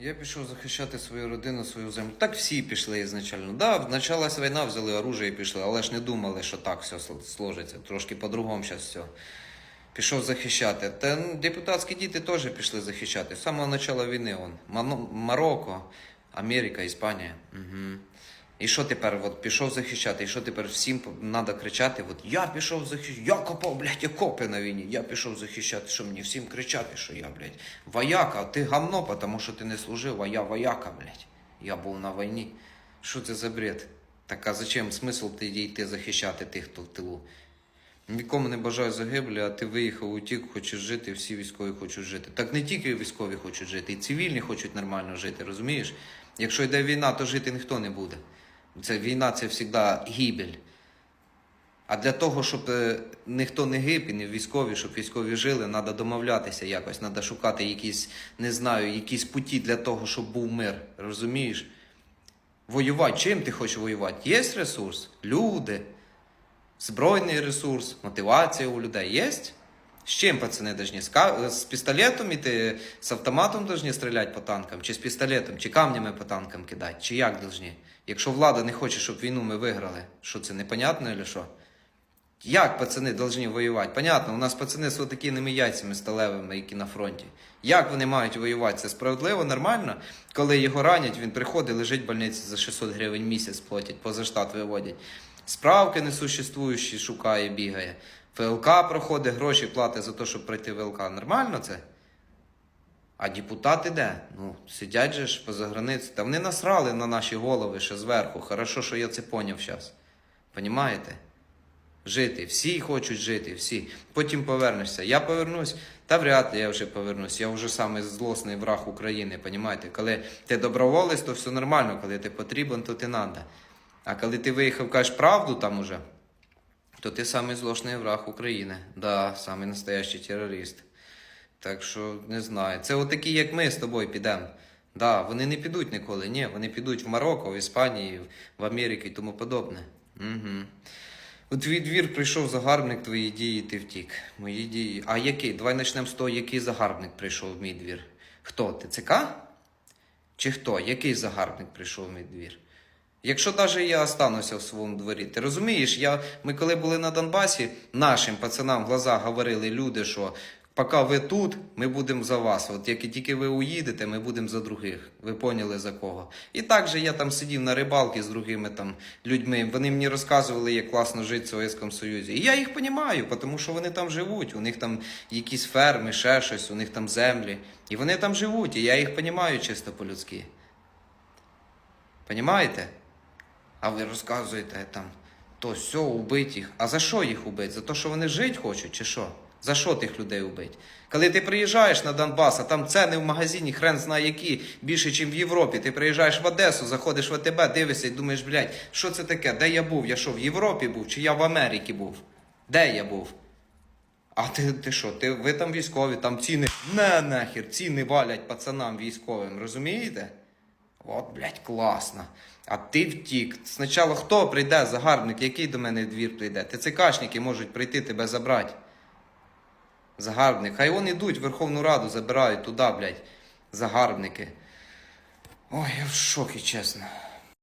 Я пішов захищати свою родину, свою землю. Так всі пішли ізначально. Да, почалась війна, взяли оружие і пішли, але ж не думали, що так все сл- сложиться. Трошки по-другому зараз все. Пішов захищати. Та ну, депутатські діти теж пішли захищати. З самого початку війни он. Марокко, Америка, Іспанія. Угу. І що тепер? От пішов захищати, і що тепер всім треба кричати? От я пішов захищати, я копав, блядь, окопи на війні, я пішов захищати, що мені всім кричати, що я, блядь, вояка, ти гамно, тому що ти не служив, а я вояка, блядь. Я був на війні. Що це за бред? Так а зачем смисл ти йти захищати тих, хто в тилу? Нікому не бажаю загиблі, а ти виїхав, утік, хочеш жити, всі військові хочуть жити. Так не тільки військові хочуть жити, і цивільні хочуть нормально жити, розумієш? Якщо йде війна, то жити ніхто не буде. Це війна це завжди гибель. А для того, щоб е, ніхто не гиб і не військові, щоб військові жили, треба домовлятися якось, треба шукати якісь, не знаю, якісь путі для того, щоб був мир. Розумієш? Воювати. Чим ти хочеш воювати? Є ресурс? Люди, збройний ресурс, мотивація у людей є? З чим пацани должны? З, ка- з пістолетом іти, з автоматом должны стріляти по танкам, чи з пістолетом, чи камнями по танкам кидати, чи як должны? Якщо влада не хоче, щоб війну ми виграли, що це непонятно чи що? Як пацани повинні воювати? Понятно, у нас пацани з отакими яйцями сталевими, які на фронті. Як вони мають воювати? Це справедливо, нормально? Коли його ранять, він приходить, лежить в больниці за 600 гривень в місяць платять, поза штат виводять. Справки несуществуючі шукає, бігає. ВЛК проходить, гроші платить за те, щоб пройти ВЛК. Нормально це? А депутати де? Ну, сидять же ж поза границею. Та вони насрали на наші голови ще зверху. Хорошо, що я це поняв зараз. Понімаєте? Жити. Всі хочуть жити, всі. Потім повернешся. Я повернусь, та вряд ли я вже повернусь. Я вже самий злосний враг України, понімаєте? Коли ти доброволець, то все нормально. Коли ти потрібен, то ти надо. А коли ти виїхав, кажеш правду там уже, то ти самий злосний враг України. Да, самий настоящий терорист. Так що не знаю. Це отакі, як ми з тобою підемо. Да, вони не підуть ніколи. Ні, вони підуть в Марокко, в Іспанії, в Америку і тому подобне. Угу. У твій двір прийшов загарбник, твої дії, ти втік. Мої дії. А який? Давай почнемо з того, який загарбник прийшов в мій двір. Хто? ТЦК? Чи хто? Який загарбник прийшов в мій двір? Якщо навіть я остануся в своєму дворі, ти розумієш, я, ми коли були на Донбасі, нашим пацанам в глаза говорили люди, що поки ви тут, ми будемо за вас. От як і тільки ви уїдете, ми будемо за других. Ви поняли за кого. І так же я там сидів на рибалці з другими там людьми. Вони мені розказували, як класно жити в Совєтському Союзі. І я їх розумію, тому що вони там живуть. У них там якісь ферми, ще щось, у них там землі. І вони там живуть, і я їх розумію чисто по-людськи. Понімаєте? А ви розказуєте там, то все, убить їх. А за що їх убить? За те, що вони жити хочуть, чи що? За що тих людей убить? Коли ти приїжджаєш на Донбас, а там ціни в магазині, хрен знає які, більше, ніж в Європі. Ти приїжджаєш в Одесу, заходиш в АТБ, дивишся і думаєш, блядь, що це таке? Де я був? Я що, в Європі був, чи я в Америці був? Де я був? А ти, ти що, ти, ви там військові, там ціни, не нахер, ціни валять пацанам військовим, розумієте? От, блядь, класно. А ти втік. Спочатку хто прийде, загарбник, який до мене в двір прийде? ТЦКшники можуть прийти тебе забрати. Загарбник. Хай вони йдуть в Верховну Раду, забирають туди, блядь, загарбники. Ой, я в шокі, чесно.